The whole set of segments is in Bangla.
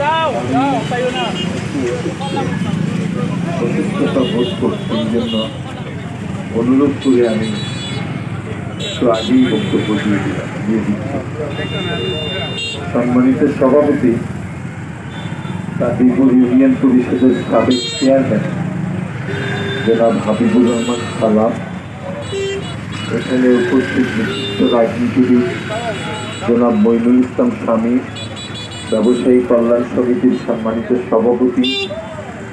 যাও সাইও না অসুস্থতা বোধ করছি এই জন্য অনুরোধ করে আমি বক্তব্য দিয়ে সম্মানিত সভাপতি কাদিপুর ইউনিয়ন পরিষদের সাবেক চেয়ারম্যান জনাব হাবিবুর রহমান সালাম এখানে উপস্থিত বিশিষ্ট রাজনীতিবিদ জনাব মইনুল ইসলাম স্বামী ব্যবসায়ী কল্যাণ সমিতির সম্মানিত সভাপতি,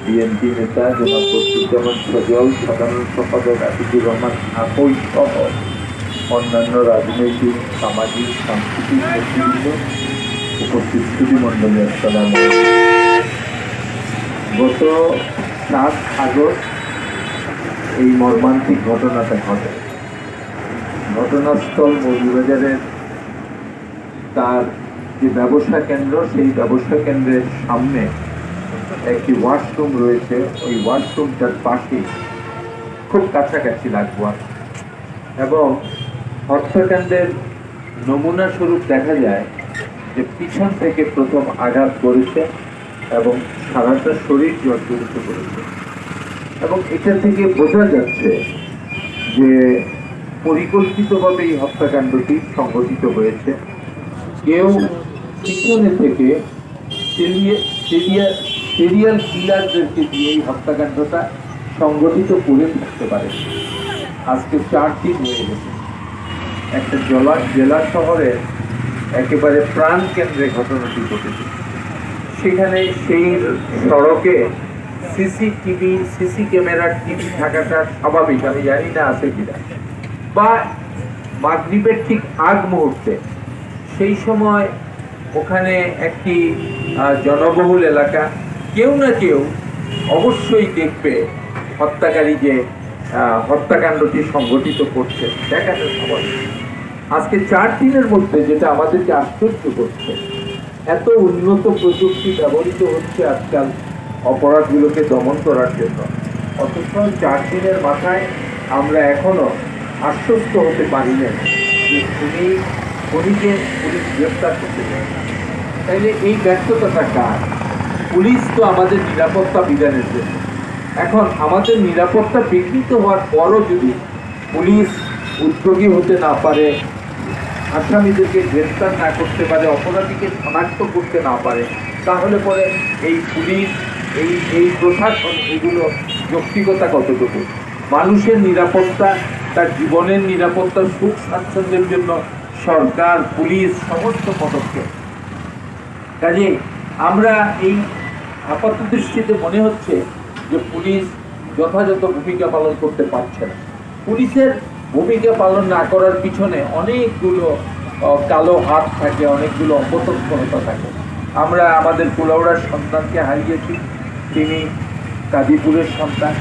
বিএনপি নেতা জনাব বস্তুজ্জামান সজল, সাধারণ সম্পাদক আতিকুর রহমান আকই সহ অন্যান্য রাজনৈতিক, সামাজিক, সাংস্কৃতিক নেতৃবৃন্দ উপস্থিত সুধীমণ্ডলী, আসসালাম গত সাত আগস্ট এই মর্মান্তিক ঘটনাটা ঘটে। ঘটনাস্থল মৌলবাজারের তার যে ব্যবসা কেন্দ্র, সেই ব্যবসা কেন্দ্রের সামনে একটি ওয়াশরুম রয়েছে। ওই ওয়াশরুমটার পাশে খুব কাছাকাছি লাগবো আর। এবং হত্যাকাণ্ডের নমুনা স্বরূপ দেখা যায় যে পিছন থেকে প্রথম আঘাত করেছে এবং সারাটা শরীর জর্জরিত করেছে। এবং এটা থেকে বোঝা যাচ্ছে যে পরিকল্পিতভাবে এই হত্যাকাণ্ডটি সংঘটিত হয়েছে। কেউ পিছনে থেকে সিরিয়াল কিলারদেরকে দিয়ে এই হত্যাকাণ্ডটা সংগঠিত করে থাকতে পারে। আজকে চার দিন হয়ে গেছে। একটা জেলা জেলা শহরে একেবারে প্রাণ কেন্দ্রে ঘটনাটি ঘটেছে। সেখানে সেই সড়কে সিসিটিভি, সিসি ক্যামেরার টিভি থাকাটা স্বাভাবিক, আমি জানি না আছে কিনা। বা মাগরীবের ঠিক আগ মুহূর্তে সেই সময় ওখানে একটি জনবহুল এলাকা। কেউ না কেউ অবশ্যই দেখবে হত্যাকারী যে হত্যাকাণ্ডটি সংগঠিত করছে দেখাটা স্বাভাবিক আজকে চার দিনের মধ্যে যেটা আমাদেরকে আশ্চর্য করছে, এত উন্নত প্রযুক্তি ব্যবহৃত হচ্ছে আজকাল অপরাধগুলোকে দমন করার জন্য। অথচ চার দিনের মাথায় আমরা এখনও আশ্বস্ত হতে পারি না যে তুমি খুনিকে পুলিশ গ্রেপ্তার করতে চায়। তাইলে এই ব্যর্থতাটা কার? পুলিশ তো আমাদের নিরাপত্তা বিধানের জন্য। এখন আমাদের নিরাপত্তা বিঘ্নিত হওয়ার পরও যদি পুলিশ উদ্যোগী হতে না পারে, আসামিদেরকে গ্রেপ্তার না করতে পারে, অপরাধীকে শনাক্ত করতে না পারে, তাহলে পরে এই পুলিশ, এই এই প্রশাসন এগুলো যৌক্তিকতা কতটুকু? মানুষের নিরাপত্তা, তার জীবনের নিরাপত্তা সুখ স্বাচ্ছন্দ্যের জন্য সরকার, পুলিশ, সমস্ত পদক্ষেপ। কাজে আমরা এই আপাত দৃষ্টিতে মনে হচ্ছে যে পুলিশ যথাযথ ভূমিকা পালন করতে পারছে না। পুলিশের ভূমিকা পালন না করার পিছনে অনেকগুলো কালো হাত থাকে, অনেকগুলো অপতৎপরতা থাকে। আমরা আমাদের কুলাউড়ার সন্তানকে হারিয়েছি, তিনি কাজীপুরের সন্তান,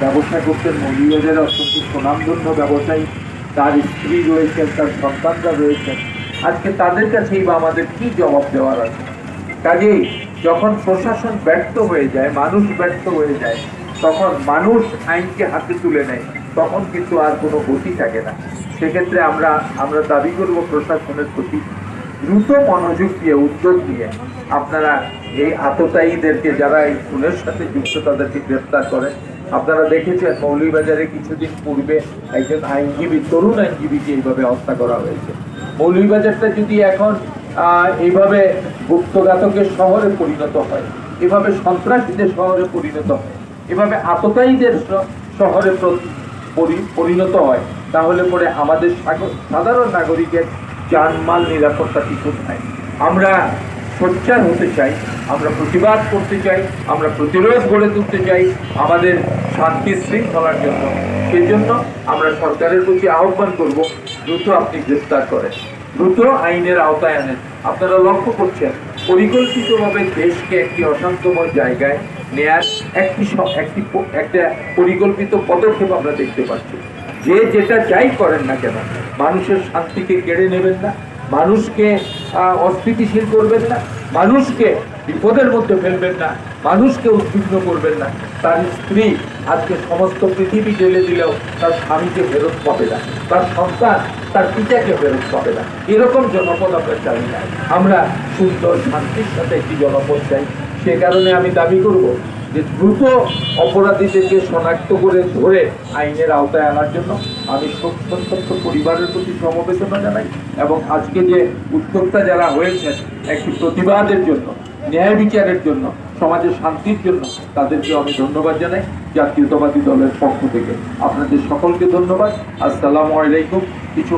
ব্যবসা করতেন মহিলাদের অত্যন্ত সুনামধন্য ব্যবসায়ী। তার স্ত্রী রয়েছেন তার সন্তানরা রয়েছেন আজকে তাদের কাছেই বা আমাদের কি জবাব দেওয়ার আছে? কাজেই যখন প্রশাসন ব্যর্থ হয়ে যায়, মানুষ ব্যর্থ হয়ে যায়, তখন মানুষ আইনকে হাতে তুলে নেয়, তখন কিন্তু আর কোনো গতি থাকে না। সেক্ষেত্রে আমরা আমরা দাবি করব প্রশাসনের প্রতি দ্রুত মনোযোগ দিয়ে, উদ্যোগ নিয়ে আপনারা এই আততায়ীদেরকে যারা এই খুনের সাথে যুক্ত, তাদেরকে গ্রেপ্তার করেন। আপনারা দেখেছেন মৌলভীবাজারে কিছুদিন পূর্বে একজন আইনজীবী, তরুণ আইনজীবীকে এইভাবে হত্যা করা হয়েছে। মৌলভীবাজারটা যদি এখন এইভাবে গুপ্তঘাতকের শহরে পরিণত হয়, এভাবে সন্ত্রাসীদের শহরে পরিণত হয়, এভাবে আততায়ীদের শহরে পরি- পরিণত হয়, তাহলে পরে আমাদের সাধারণ নাগরিকের জানমাল নিরাপত্তা কি কোথায়? আমরা সোচ্চার হতে চাই, আমরা প্রতিবাদ করতে চাই, আমরা প্রতিরোধ গড়ে তুলতে চাই আমাদের শান্তি শৃঙ্খলার জন্য। সেই জন্য আমরা সরকারের প্রতি আহ্বান করব, দ্রুত আপনি গ্রেফতার করেন, দ্রুত আইনের আওতায় আনেন। আপনারা লক্ষ্য করছেন, পরিকল্পিতভাবে দেশকে একটি অশান্তময় জায়গায় নেয়ার একটি একটি একটা পরিকল্পিত পদক্ষেপ আমরা দেখতে পাচ্ছি। যে যেটা যাই করেন না কেন, মানুষের শান্তিকে কেড়ে নেবেন না মানুষকে অস্থিতিশীল করবেন না, মানুষকে বিপদের মধ্যে ফেলবেন না, মানুষকে উদ্বিগ্ন করবেন না। তার স্ত্রী আজকে সমস্ত পৃথিবী জেলে দিলেও তার স্বামীকে ফেরত পাবে না, তার সন্তান তার পিতাকে ফেরত পাবে না। এরকম জনপদ আমরা চাই না। আমরা সুন্দর শান্তির সাথে একটি জনপদ চাই। সে কারণে আমি দাবি করব যে দ্রুত অপরাধীদেরকে শনাক্ত করে ধরে আইনের আওতায় আনার জন্য আমি সত্যন্ত পরিবারের প্রতি সমবেদনা জানাই এবং আজকে যে উদ্যোক্তা যারা হয়েছেন, একটি প্রতিবাদের জন্য, ন্যায় বিচারের জন্য সমাজের শান্তির জন্য, তাদেরকে আমি ধন্যবাদ জানাই জাতীয়তাবাদী দলের পক্ষ থেকে। আপনাদের সকলকে ধন্যবাদ। আসসালামু আলাইকুম। কিছু